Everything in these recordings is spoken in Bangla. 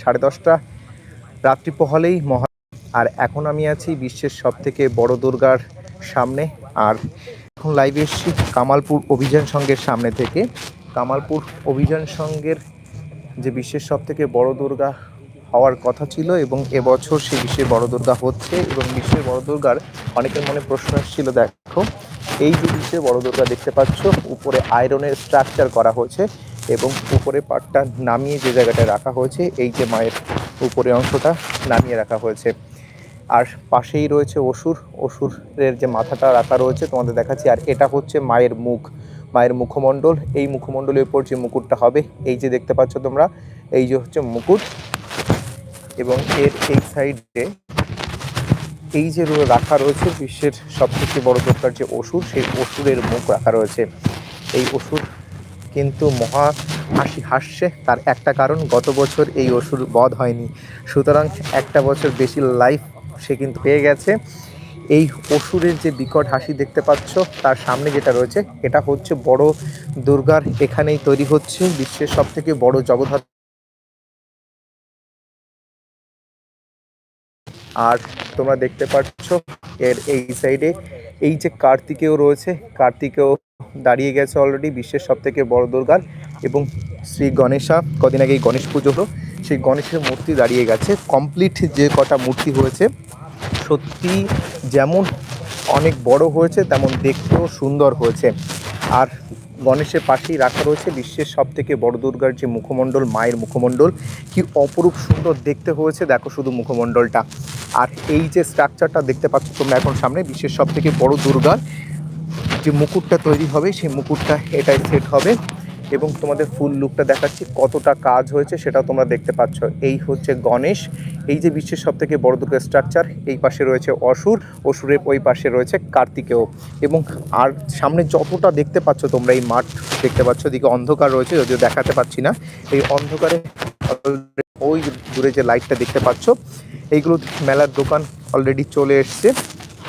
সাড়ে দশটা রাত্রি পহলেই মহা আর এখন আমি আছি বিশ্বের সব থেকে বড় দুর্গার সামনে। আর এখন লাইভে এসেছি কামালপুর অভিযান সংঘের সামনে থেকে। কামালপুর অভিযান সংঘের যে বিশ্বের সব থেকে বড় দুর্গা হওয়ার কথা ছিল এবং এবছর সেই বিশ্বের বড় দুর্গা হচ্ছে এবং বিশ্বের বড় দুর্গার অনেকের মনে প্রশ্ন এসেছিল, দেখো, এই যে বিশ্বের বড় দুর্গা দেখতে পাচ্ছ, উপরে আয়রনের স্ট্রাকচার করা হয়েছে এবং উপরে পাটটা নামিয়ে যে জায়গাটায় রাখা হয়েছে, এই যে মায়ের উপরে অংশটা নামিয়ে রাখা হয়েছে। আর পাশেই রয়েছে অসুর। অসুরের যে মাথাটা রাখা রয়েছে, তোমাদের দেখাচ্ছি। আর এটা হচ্ছে মায়ের মুখ, মায়ের মুখমণ্ডল। এই মুখমণ্ডলের উপর যে মুকুটটা হবে, এই যে দেখতে পাচ্ছ তোমরা, এই যে হচ্ছে মুকুট। এবং এর এই সাইডে এই যে রাখা রয়েছে, বিশ্বের সবথেকে বড় দরকার যে অসুর, সেই অসুরের মুখ রাখা রয়েছে। এই অসুর কিন্তু মহা হাসি হাসছে তার একটা কারণ, গত বছর এই অসুর বধ হয়নি। সুতরাং একটা বছর বেশি লাইফ সে কিন্তু পেয়ে গেছে। এই অসুরের যে বিকট হাসি দেখতে পাচ্ছ, তার সামনে যেটা রয়েছে, এটা হচ্ছে বড় দুর্গার এখানেই তৈরি হচ্ছে বিশ্বের সব থেকে বড় জগদ্ধাত্রী। আর তোমরা দেখতে পাচ্ছ, এর এই সাইডে এই যে কার্তিকেয় রয়েছে কার্তিকেয় দাঁড়িয়ে গেছে অলরেডি বিশ্বের সব থেকে বড় দুর্গার এবং শ্রী গণেশা, কদিন আগেই গণেশ পুজো হলো, সেই গণেশের মূর্তি দাঁড়িয়ে গেছে। কমপ্লিট যে কটা মূর্তি হয়েছে, সত্যি যেমন অনেক বড় হয়েছে, তেমন দেখতেও সুন্দর হয়েছে। আর গণেশের পাশেই রাখা রয়েছে বিশ্বের সব থেকে বড় দুর্গার যে মুখমণ্ডল, মায়ের মুখমণ্ডল। কি অপরূপ সুন্দর দেখতে হয়েছে, দেখো শুধু মুখমণ্ডলটা। আর এই যে স্ট্রাকচারটা দেখতে পাচ্ছ তোমরা এখন সামনে, বিশ্বের সব থেকে বড় দুর্গার যে মুকুটটা তৈরি হবে, সেই মুকুটটা এটাই সেট হবে এবং তোমাদের ফুল লুকটা দেখাচ্ছি কতটা কাজ হয়েছে সেটা তোমরা দেখতে পাচ্ছ। এই হচ্ছে গণেশ। এই যে বিশ্বের সব থেকে বড় দুর্গা স্ট্রাকচার এই পাশে রয়েছে অসুর, অসুরের ওই পাশে রয়েছে কার্তিকেয় এবং আর সামনে যতটা দেখতে পাচ্ছ তোমরা এই মাঠ দেখতে পাচ্ছ, এদিকে অন্ধকার রয়েছে, যদিও দেখাতে পাচ্ছি না। এই অন্ধকারে ওই দূরে যে লাইটটা দেখতে পাচ্ছ, এইগুলো মেলার দোকান অলরেডি চলে এসছে।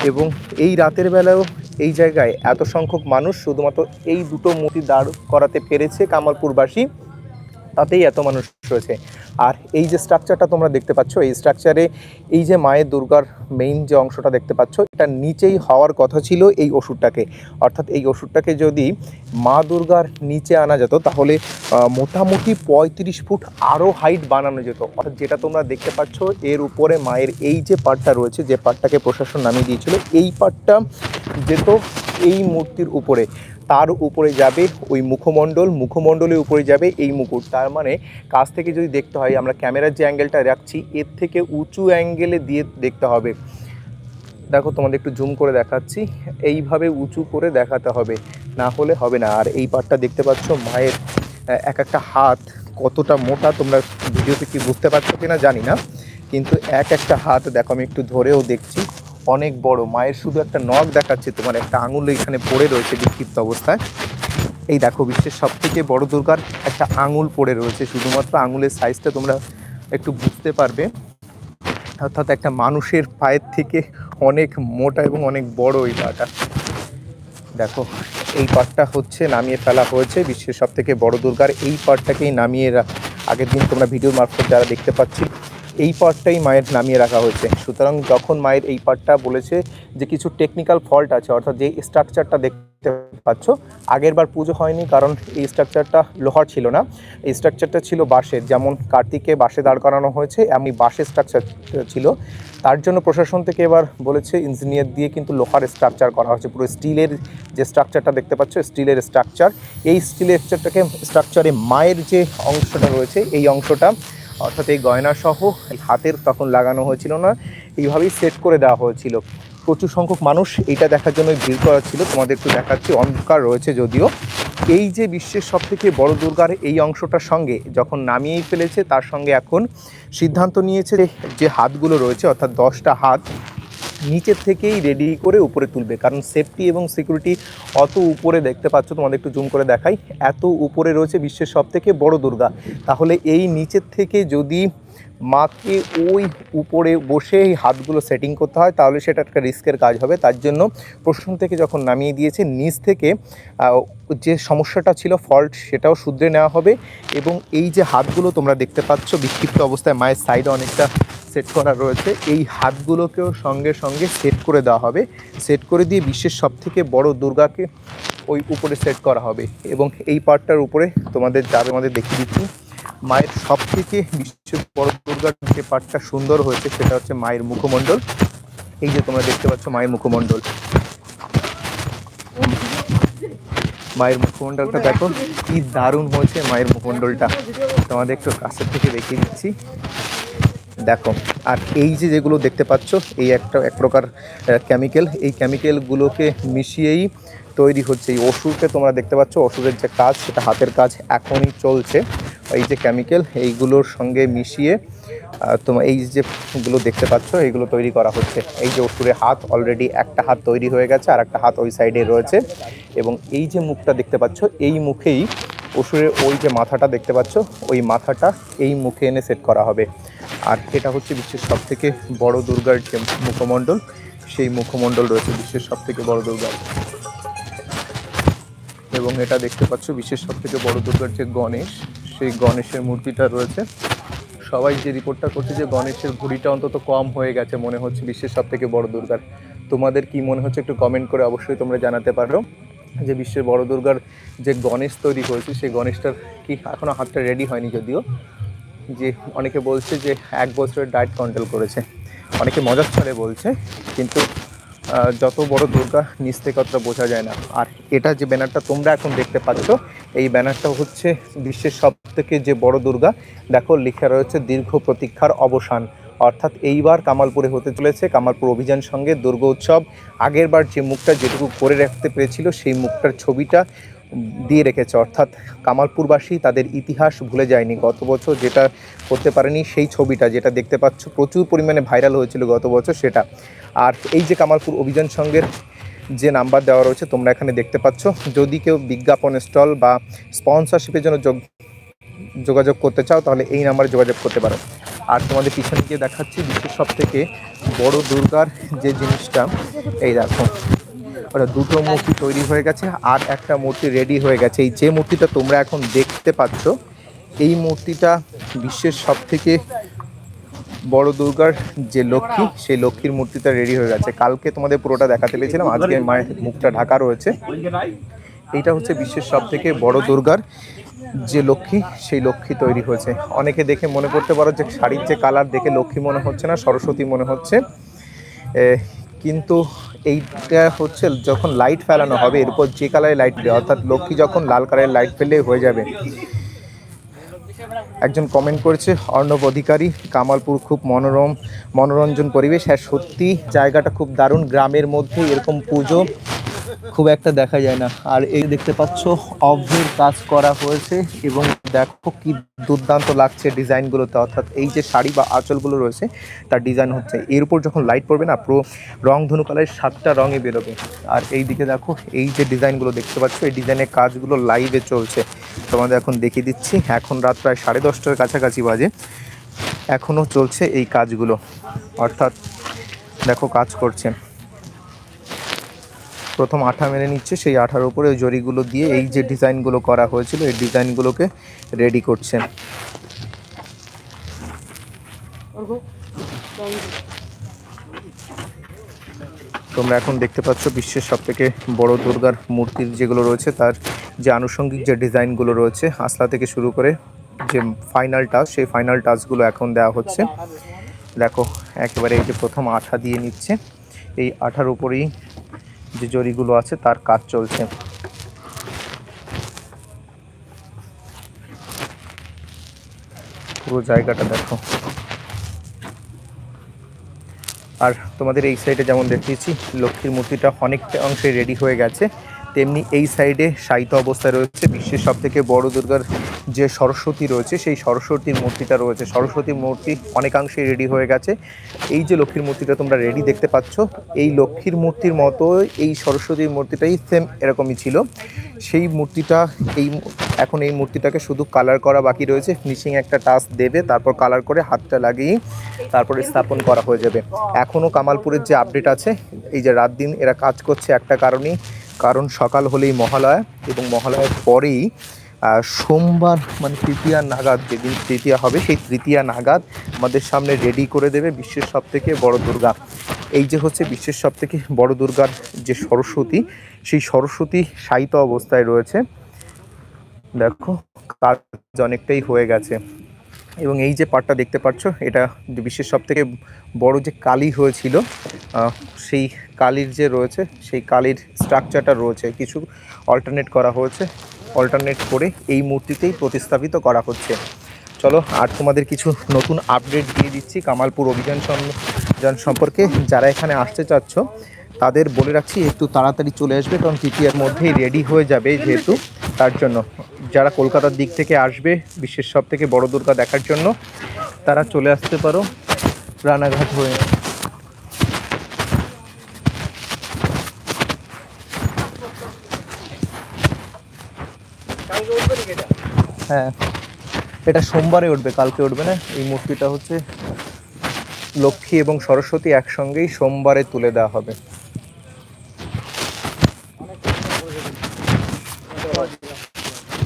এবং এই রাতের বেলাও এই জায়গায় এত সংখ্যক মানুষ শুধুমাত্র এই দুটো মূর্তি দাঁড় করাতে পেরেছে কামালপুরবাসী। তাতেই এত মানুষ রয়েছে। আর এই যে স্ট্রাকচারটা তোমরা দেখতে পাচ্ছ, এই স্ট্রাকচারে এই যে মায়ের দুর্গার মেইন যে অংশটা দেখতে পাচ্ছ, এটা নিচেই হওয়ার কথা ছিল এই ওষুধটাকে। অর্থাৎ এই ওষুধটাকে যদি মা দুর্গার নিচে আনা যেত, তাহলে মোটামুটি পঁয়ত্রিশ ফুট আরও হাইট বানানো যেত। অর্থাৎ যেটা তোমরা দেখতে পাচ্ছ, এর উপরে মায়ের এই যে পার্টটা রয়েছে, যে পার্টটাকে প্রশাসন নামিয়ে দিয়েছিল, এই পার্টটা যেত এই মূর্তির উপরে। তার উপরে যাবে ওই মুখমণ্ডল, মুখমণ্ডলের উপরে যাবে এই মুকুট। তার মানে কাছ থেকে যদি দেখতে হয়, আমরা ক্যামেরার যে অ্যাঙ্গেলটা রাখছি, এর থেকে উঁচু অ্যাঙ্গেলে দিয়ে দেখতে হবে। দেখো, তোমাদের একটু জুম করে দেখাচ্ছি। এইভাবে উঁচু করে দেখাতে হবে। না হলে হবে না। আর এই পার্টটা দেখতে পাচ্ছ, মায়ের এক একটা হাত কতটা মোটা, তোমরা ভিডিওতে কি বুঝতে পারছ কিনা জানি না। কিন্তু এক একটা হাত, দেখো, আমি একটু ধরেও দেখছি। অনেক বড়। মায়ের শুধু একটা নখ দেখাচ্ছে তোমার, একটা আঙুল এখানে পড়ে রয়েছে বিক্ষিপ্ত অবস্থায়। এই দেখো, বিশ্বের সব থেকে বড় দুর্গার একটা আঙুল পড়ে রয়েছে, শুধুমাত্র আঙুলের সাইজটা তোমরা একটু বুঝতে পারবে। অর্থাৎ একটা মানুষের পায়ের থেকে অনেক মোটা এবং অনেক বড় এই পাটা। দেখো, এই পাটটা হচ্ছে নামিয়ে ফেলা হয়েছে বিশ্বের সব থেকে বড় দুর্গার। এই পাটটাকেই নামিয়ে আগের দিন তোমরা ভিডিওর মারফত যারা দেখতে পাচ্ছি এই পার্টটাই মায়ের নামিয়ে রাখা হয়েছে। সুতরাং যখন মায়ের এই পার্টটা বলেছে যে কিছু টেকনিক্যাল ফল্ট আছে, অর্থাৎ যে স্ট্রাকচারটা দেখতে পাচ্ছ, আগের বার পুজো হয়নি কারণ এই স্ট্রাকচারটা লোহার ছিল না। এই স্ট্রাকচারটা ছিল বাঁশের, যেমন কার্তিকে বাঁশে দাঁড় করানো হয়েছে, এমনি বাঁশের স্ট্রাকচার ছিল। তার জন্য প্রশাসন থেকে এবার বলেছে ইঞ্জিনিয়ার দিয়ে কিন্তু লোহার স্ট্রাকচার করা হয়েছে। পুরো স্টিলের যে স্ট্রাকচারটা দেখতে পাচ্ছ, স্টিলের স্ট্রাকচার এই স্টিলের স্ট্রাকচারটাকে স্ট্রাকচারে মায়ের যে অংশটা রয়েছে, এই অংশটা অর্থাৎ এই গয়নাসহ হাতের তখন লাগানো হয়েছিল না, এইভাবেই সেট করে দেওয়া হয়েছিল। প্রচুর সংখ্যক মানুষ এটা দেখার জন্য ভিড় করা ছিল। তোমাদের একটু দেখাচ্ছি, অন্ধকার রয়েছে যদিও। এই যে বিশ্বের সব থেকে বড় দুর্গার এই অংশটার সঙ্গে যখন নামিয়েই ফেলেছে, তার সঙ্গে এখন সিদ্ধান্ত নিয়েছে যে হাতগুলো রয়েছে, অর্থাৎ দশটা হাত নিচের থেকেই রেডি করে উপরে তুলবে। কারণ সেফটি এবং সিকিউরিটি অত উপরে দেখতে পাচ্ছ, তোমাদের একটু জুম করে দেখাই। এত উপরে রয়েছে বিশ্বের সব থেকে বড় দুর্গা। তাহলে এই নিচের থেকে যদি মাকে ওই উপরে বসে এই হাতগুলো সেটিং করতে হয়, তাহলে সেটা একটা রিস্কের কাজ হবে। তার জন্য প্রশ্ন থেকে যখন নামিয়ে দিয়েছে, নিচ থেকে যে সমস্যাটা ছিল ফল্ট সেটাও শুধরে নেওয়া হবে এবং এই যে হাতগুলো তোমরা দেখতে পাচ্ছ, বিক্ষিপ্ত অবস্থায় মায়ের সাইডে অনেকটা সেট করা রয়েছে, এই হাতগুলোকেও সঙ্গে সঙ্গে সেট করে দেওয়া হবে। সেট করে দিয়ে বিশ্বের সব থেকে বড় দুর্গাকে ওই উপরে সেট করা হবে এবং এই পার্টটার উপরে তোমাদের যাবে আমাদের দেখিয়ে দিচ্ছি। মায়ের সব থেকে বিশ্বের বড় দুর্গার যে পার্টটা সুন্দর হয়েছে, সেটা হচ্ছে মায়ের মুখমণ্ডল। এই যে তোমরা দেখতে পাচ্ছ মায়ের মুখমণ্ডল। মায়ের মুখমণ্ডলটা দেখো, কি দারুণ হয়েছে মায়ের মুখমণ্ডলটা। তোমাদের একটু কাছের থেকে দেখিয়ে দিচ্ছি। দেখো, আর এই যে যেগুলো দেখতে পাচ্ছ, এই একটা এক প্রকার কেমিক্যাল এই কেমিক্যালগুলোকে মিশিয়েই তৈরি হচ্ছে এই ওষুধকে তোমরা দেখতে পাচ্ছ ওষুধের যে কাজ সেটা হাতের কাজ এখনই চলছে। এই যে কেমিক্যাল এইগুলোর সঙ্গে মিশিয়ে তোমার এই যে গুলো দেখতে পাচ্ছ, এইগুলো তৈরি করা হচ্ছে। এই যে ওষুধের হাত অলরেডি একটা হাত তৈরি হয়ে গেছে, আর একটা হাত ওই সাইডে রয়েছে। এবং এই যে মুখটা দেখতে পাচ্ছ, এই মুখেই অসুরের ওই যে মাথাটা দেখতে পাচ্ছ, ওই মাথাটা এই মুখে এনে সেট করা হবে। আর এটা হচ্ছে বিশ্বের সব থেকে বড় দুর্গার যে মুখমণ্ডল, সেই মুখমণ্ডল রয়েছে বিশ্বের সব থেকে বড় দুর্গার এবং এটা দেখতে পাচ্ছ বিশ্বের সব থেকে বড় দুর্গার যে গণেশ, সেই গণেশের মূর্তিটা রয়েছে। সবাই যে রিপোর্টটা করছে যে গণেশের ভুঁড়িটা অন্তত কম হয়ে গেছে, মনে হচ্ছে বিশ্বের সব থেকে বড় দুর্গার। তোমাদের কি মনে হচ্ছে একটু কমেন্ট করে অবশ্যই তোমরা জানাতে পারো যে বিশ্বের বড় দুর্গার যে গণেশ তৈরি হয়েছে সেই গণেশটার কি এখনও হাতটা রেডি হয়নি যদিও? যে অনেকে বলছে যে এক বছরের ডায়েট কন্ট্রোল করেছে। অনেকে মজার ছলে বলছে, কিন্তু যত বড় দুর্গা, নিচ থেকে অতটা বোঝা যায় না। আর এটা যে ব্যানারটা তোমরা এখন দেখতে পাচ্ছ, এই ব্যানারটা হচ্ছে বিশ্বের সব থেকে যে বড় দুর্গা। দেখো, লেখা রয়েছে দীর্ঘ প্রতীক্ষার অবসান। অর্থাৎ এইবার কামালপুরে হতে চলেছে কামালপুর অভিযান সঙ্গে দুর্গা উৎসব। আগেরবার যে মুখটা যেটুকু করে রাখতে পেরেছিল, সেই মুখটার ছবিটা দিয়ে রেখেছে। অর্থাৎ কামালপুরবাসী তাদের ইতিহাস ভুলে যায়নি। গত বছর যেটা করতে পারেনি, সেই ছবিটা যেটা দেখতে পাচ্ছ, প্রচুর পরিমাণে ভাইরাল হয়েছিল গত বছর সেটা। আর এই যে কামালপুর অভিযান সঙ্গের যে নাম্বার দেওয়া রয়েছে, তোমরা এখানে দেখতে পাচ্ছ। যদি কেউ বিজ্ঞাপন স্টল বা স্পন্সরশিপের জন্য যোগ, যোগাযোগ করতে চাও, তাহলে এই নাম্বারে যোগাযোগ করতে পারো। আর তোমাদের পিছনে গিয়ে দেখাচ্ছি, বিশ্বের সব থেকে বড় দুর্গার যে জিনিসটা, এই দেখো। ওটা দুটো মূর্তি তৈরি হয়ে গেছে, আর একটা মূর্তি রেডি হয়ে গেছে। এই যে মূর্তিটা তোমরা এখন দেখতে পাচ্ছ, এই মূর্তিটা বিশ্বের সব থেকে বড় দুর্গার যে লক্ষ্মী, সেই লক্ষ্মীর মূর্তিটা রেডি হয়ে গেছে। কালকে তোমাদের পুরোটা দেখাতে পেরেছিলাম আজকে মায়ের মুখটা ঢাকা রয়েছে। এইটা হচ্ছে বিশ্বের সব থেকে বড় দুর্গার যে লক্ষ্মী, সেই লক্ষ্মী তৈরি হয়েছে। অনেকে দেখে মনে করতে পারো যে শাড়ির যে কালার দেখে লক্ষ্মী মনে হচ্ছে না, সরস্বতী মনে হচ্ছে। কিন্তু এইটা হচ্ছে যখন লাইট ফেলানো হবে, এরপর যে কালারের লাইট ফেলে অর্থাৎ লক্ষ্মী যখন লাল কালারের লাইট ফেললে হয়ে যাবে। একজন কমেন্ট করেছে, অর্ণব অধিকারী, কামালপুর খুব মনোরম, মনোরঞ্জন পরিবেশ। হ্যাঁ সত্যি জায়গাটা খুব দারুণ, গ্রামের মধ্যে এরকম পুজো খুব একটা দেখা যায় না। আর এই দেখতে পাচ্ছ অভ্রের কাজ করা হয়েছে এবং দেখো কি দুর্দান্ত লাগছে ডিজাইনগুলোতে। অর্থাৎ এই যে শাড়ি বা আঁচলগুলো রয়েছে, তার ডিজাইন হচ্ছে, এর উপর যখন লাইট পড়বে না, পুরো রং ধনু কালারের সাতটা রঙে বেরোবে। আর এই দিকে দেখো, এই যে ডিজাইনগুলো দেখতে পাচ্ছ, এই ডিজাইনের কাজগুলো লাইভে চলছে। তোমাদের এখন দেখিয়ে দিচ্ছি। এখন রাত প্রায় সাড়ে দশটার কাছাকাছি বাজে। এখনও চলছে এই কাজগুলো। অর্থাৎ দেখো কাজ করছে। প্রথম আঠা মেরে নিচ্ছে, সেই আঠার উপরে ওই জরিগুলো দিয়ে এই যে ডিজাইনগুলো করা হয়েছিল, এই ডিজাইনগুলোকে রেডি করছে। তোমরা এখন দেখতে পাচ্ছ বিশ্বের সব থেকে বড় দুর্গার মূর্তির যেগুলো রয়েছে, তার যে আনুষঙ্গিক যে ডিজাইনগুলো রয়েছে আসলা থেকে শুরু করে যে ফাইনাল টাচ সেই ফাইনাল টাচগুলো এখন দেওয়া হচ্ছে। দেখো, একেবারে এই যে প্রথম আঠা দিয়ে নিচ্ছে। এই আঠার উপরেই যে জরিগুলো আছে, তার কাজ চলছে। পুরো জায়গাটা দেখো। আর তোমাদের এই সাইডে যেমন দেখিয়েছি লক্ষ্মীর মূর্তিটা অনেকটা অংশে রেডি হয়ে গেছে। তেমনি এই সাইডে শায়িত অবস্থায় রয়েছে বিশ্বের সব থেকে বড় দুর্গার যে সরস্বতী রয়েছে, সেই সরস্বতীর মূর্তিটা রয়েছে। সরস্বতীর মূর্তি অনেকাংশে রেডি হয়ে গেছে। এই যে লক্ষ্মীর মূর্তিটা তোমরা রেডি দেখতে পাচ্ছ, এই লক্ষ্মীর মূর্তির মতো এই সরস্বতীর মূর্তিটাই সেম এরকমই ছিল। সেই মূর্তিটা, এই এখন এই মূর্তিটাকে শুধু কালার করা বাকি রয়েছে। ফিনিশিং একটা টাচ দেবে, তারপর কালার করে হাতটা লাগিয়ে তারপরে স্থাপন করা হয়ে যাবে। এখনও কামালপুরের যে আপডেট আছে, এই যে রাত দিন এরা কাজ করছে একটা কারণেই। কারণ সকাল হলেই মহালয়া এবং মহালয়ার পরেই সোমবার মানে তৃতীয়া নাগাদ, যেদিন তৃতীয়া হবে, সেই তৃতীয়া নাগাদ আমাদের সামনে রেডি করে দেবে বিশ্বের সব থেকে বড় দুর্গা। এই যে হচ্ছে বিশ্বের সব থেকে বড় দুর্গার যে সরস্বতী, সেই সরস্বতী শায়িত অবস্থায় রয়েছে। দেখো, কাজ অনেকটাই হয়ে গেছে। এবং এই যে পাটটা দেখতে পাচ্ছ, এটা বিশ্বের সব থেকে বড় যে কালি হয়েছিল সেই কালির যে রয়েছে, সেই কালির স্ট্রাকচারটা রয়েছে। কিছু অল্টারনেট করা হয়েছে। অল্টারনেট করে এই মূর্তিতেই প্রতিস্থাপিত করা হচ্ছে। চলো, আর তোমাদের কিছু নতুন আপডেট দিয়ে দিচ্ছি কামালপুর অভিযান সম- যান সম্পর্কে। যারা এখানে আসতে চাচ্ছ, তাদের বলে রাখছি, একটু তাড়াতাড়ি চলে আসবে, কারণ তৃতীয়ার মধ্যেই রেডি হয়ে যাবে যেহেতু। তার জন্য। যারা কলকাতার দিক থেকে আসবে, বিশ্বের সব থেকে বড় দুর্গা দেখার জন্য, তারা চলে আসতে পারো রানাঘাট হয়ে। হ্যাঁ। এটা সোমবারে উঠবে, কালকে উঠবে না? এই মূর্তিটা হচ্ছে লক্ষ্মী এবং সরস্বতী একসঙ্গেই সোমবারে তুলে দেওয়া হবে।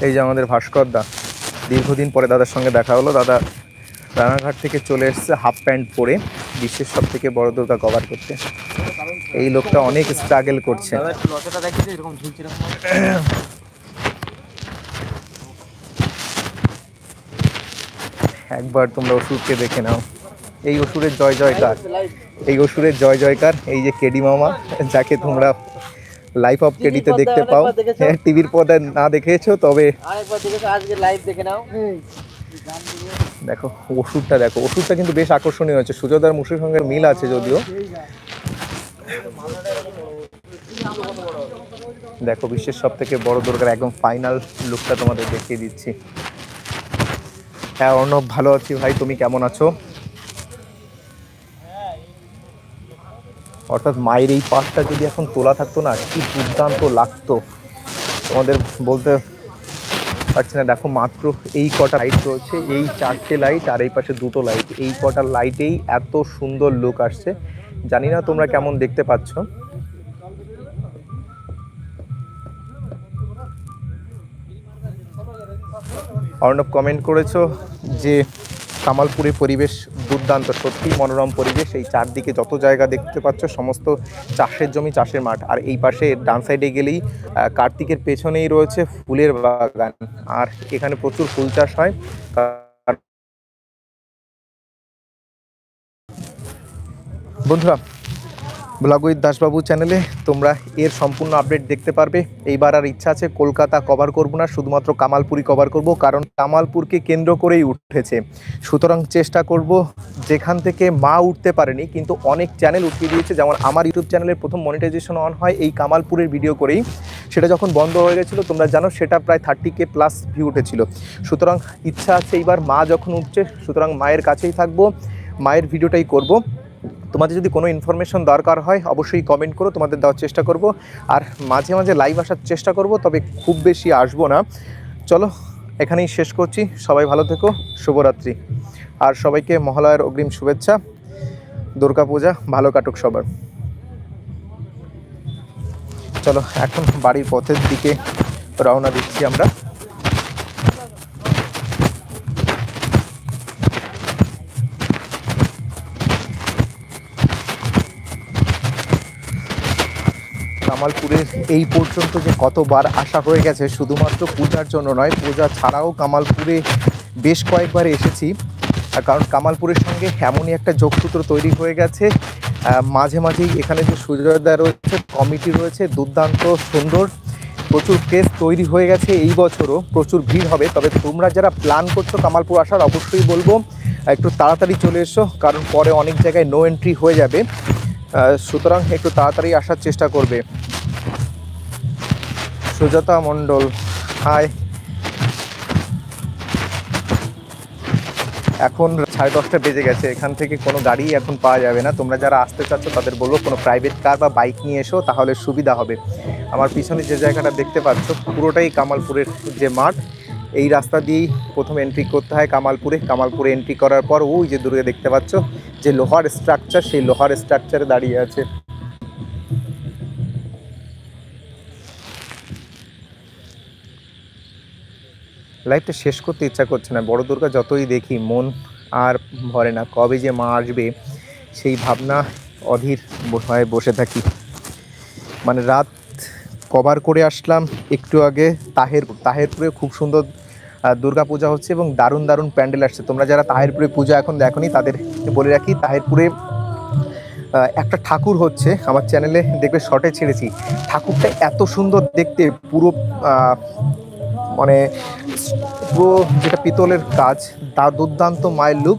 এই যে আমাদের ভাস্কর দা দীর্ঘদিন পরে দাদার সঙ্গে দেখা হলো। দাদা রানাঘাট থেকে চলে এসেছে হাফ প্যান্ট পরে বিশ্বের সব থেকে বড় দুর্গা কভার করতে। এই লোকটা অনেক স্ট্রাগল করছে। একবার তোমরা অসুরকে দেখে নাও। এই অসুরের জয় জয়কার এই অসুরের জয় জয়কার এই যে কেডি মামা যাকে তোমরা লাইফ অফ কেডিতে দেখতে পাও। হ্যাঁ টিভির পর্দায় না দেখেছ তবে আরেকবার আজকে লাইভ দেখে নাও। দেখো ওষুধটা দেখো ওষুধটা কিন্তু বেশ আকর্ষণীয় হচ্ছে। সুজদার মুসির সঙ্গে মিল আছে যদিও। দেখো বিশ্বের সব থেকে বড় দুর্গার একদম ফাইনাল লুকটা তোমাদের দেখিয়ে দিচ্ছি। হ্যাঁ অর্ণব ভালো আছি ভাই তুমি কেমন আছো? অর্থাৎ মায়ের এই পাটটা যদি এখন তোলা থাকতো না, কি দুর্দান্ত লাগতো। তোমাদের বলতে পারছি না, দেখো মাত্র এই কটা লাইট রয়েছে, এই চারটে লাইট আর এই পাশে দুটো লাইট এই কটা লাইটেই এত সুন্দর লুক আসছে। জানি না তোমরা কেমন দেখতে পাচ্ছ। অর্ণব কমেন্ট করেছ যে কামালপুরের পরিবেশ দুর্দান্ত সত্যি মনোরম পরিবেশ। এই চারদিকে যত জায়গা দেখতে পাচ্ছ, সমস্ত চাষের জমি, চাষের মাঠ। আর এই পাশে ডান সাইডে গেলেই কার্তিকের পেছনেই রয়েছে ফুলের বাগান। আর এখানে প্রচুর ফুল চাষ হয়। বন্ধুরা ব্লগ উইথ দাসবাবু চ্যানেলে তোমরা এর সম্পূর্ণ আপডেট দেখতে পারবে। এইবার আর ইচ্ছা আছে কলকাতা কভার করব না, শুধুমাত্র কামালপুরই কভার করব, কারণ কামালপুরকে কেন্দ্র করেই উঠেছে। সুতরাং চেষ্টা করব যেখান থেকে মা উঠতে পারেনি, কিন্তু অনেক চ্যানেল উঠিয়ে দিয়েছে, যেমন আমার ইউটিউব চ্যানেলের প্রথম মনিটাইজেশন অন হয়, এই কামালপুরের ভিডিও করেই। সেটা যখন বন্ধ হয়ে গেছিল, তোমরা জানো সেটা প্রায় থার্টি কে প্লাস ভিউ উঠেছিল। সুতরাং ইচ্ছা আছে এইবার মা যখন উঠছে, সুতরাং মায়ের কাছেই থাকব, মায়ের ভিডিওটাই করব। তোমাদের যদি কোনো ইনফরমেশন দরকার হয়, অবশ্যই কমেন্ট করো, তোমাদের দেওয়ার চেষ্টা করব। আর মাঝে মাঝে লাইভ আসার চেষ্টা করব, তবে খুব বেশি আসব না। চলো, এখানেই শেষ করছি। সবাই ভালো থেকো, শুভরাত্রি। আর সবাইকে মহালয়ার অগ্রিম শুভেচ্ছা, দুর্গা পূজা ভালো কাটুক সবার। চলো, এখন বাড়ির পথের দিকে রওনা দিচ্ছি আমরা। কামালপুরের এই পর্যন্ত যে কতবার আসা হয়ে গেছে, শুধুমাত্র পূজার জন্য নয়, পূজা ছাড়াও কামালপুরে বেশ কয়েকবার এসেছি। কারণ কামালপুরের সঙ্গে এমনই একটা যোগসূত্র তৈরি হয়ে গেছে। মাঝে মাঝেই এখানে যে সূর্যোদয় রয়েছে, কমিটি রয়েছে, দুর্দান্ত সুন্দর প্রচুর কেস তৈরি হয়ে গেছে এই বছরও, প্রচুর ভিড় হবে। তবে তোমরা যারা প্ল্যান করছ কামালপুর আসার, অবশ্যই বলব, একটু তাড়াতাড়ি চলে এসো, কারণ পরে অনেক জায়গায় নো এন্ট্রি হয়ে যাবে। সুতরাং একটু তাড়াতাড়ি আসার চেষ্টা করবে। সুজাতা মণ্ডল। হাই। এখন সাড়ে দশটা বেজে গেছে, এখান থেকে কোনো গাড়ি এখন পাওয়া যাবে না। তোমরা যারা আসতে চাচ্ছ, তাদের বলব কোনো প্রাইভেট কার বা বাইক নিয়ে এসো, তাহলে সুবিধা হবে। আমার পিছনে যে জায়গাটা দেখতে পাচ্ছ, পুরোটাই কামালপুরের যে মাঠ, এই রাস্তা দিয়েই প্রথম এন্ট্রি করতে হয় কামালপুরে। কামালপুরে এন্ট্রি করার পর, ওই যে দূরে দেখতে পাচ্ছ, যে লোহার স্ট্রাকচার সেই লোহার স্ট্রাকচারে দাঁড়িয়ে আছে। লাইফটা শেষ করতে ইচ্ছা করছে না। বড় দুর্গা যতই দেখি, মন আর ভরে না। কবে যে মা আসবে, সেই ভাবনা অধীর হয়ে বসে থাকি। মানে রাত কভার করে আসলাম একটু আগে তাহেরপুর। তাহেরপুরে খুব সুন্দর দুর্গা পূজা হচ্ছে এবং দারুণ দারুণ প্যান্ডেল আসছে। তোমরা যারা তাহেরপুরে পূজা এখন দেখনি, তাদের বলে রাখি, তাহেরপুরে একটা ঠাকুর হচ্ছে। আমার চ্যানেলে দেখবে শর্টে ছেড়েছি। ঠাকুরটা এত সুন্দর দেখতে, পুরো মানে পুরো যেটা পিতলের কাজ তার দুর্দান্ত মায়ের লুক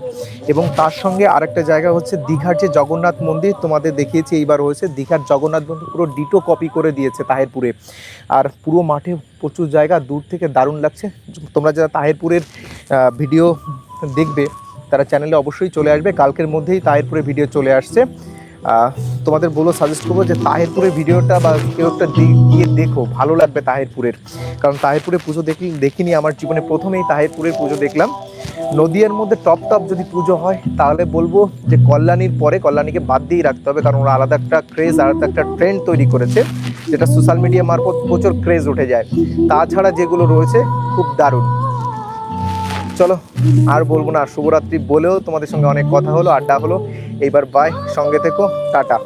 এবং তার সঙ্গে আরেকটা জায়গা হচ্ছে দীঘার যে জগন্নাথ মন্দির, তোমাদের দেখিয়েছি এইবার হয়েছে দীঘার জগন্নাথ মন্দির পুরো ডিটো কপি করে দিয়েছে তাহেরপুরে। আর পুরো মাঠে প্রচুর জায়গা, দূর থেকে দারুণ লাগছে। তোমরা যারা তাহেরপুরের ভিডিও দেখবে, তারা চ্যানেলে অবশ্যই চলে আসবে। কালকের মধ্যেই তাহেরপুরের ভিডিও চলে আসছে। তোমাদের বলো সাজেস্ট করব যে তাহেরপুরের ভিডিওটা বা কেউ একটা দি- গিয়ে দেখো, ভালো লাগবে তাহেরপুরের। কারণ তাহেরপুরে পুজো দেখি দেখিনি, আমার জীবনে প্রথমেই তাহেরপুরের পুজো দেখলাম। নদিয়ার মধ্যে টপ টপ যদি পুজো হয়, তাহলে বলব যে কল্যাণীর পরে কল্যাণীকে বাদ দিয়েই রাখতে হবে, কারণ ওরা আলাদা একটা ক্রেজ আলাদা একটা ট্রেন্ড তৈরি করেছে, যেটা সোশ্যাল মিডিয়া মারফত প্রচুর ক্রেজ উঠে যায়। তাছাড়া যেগুলো রয়েছে, খুব দারুণ। চলো, আর বলব না, শুভরাত্রি বলেও তোমাদের সঙ্গে অনেক কথা হলো, আড্ডা হলো। এইবার বাই সঙ্গে থেকো টাটা।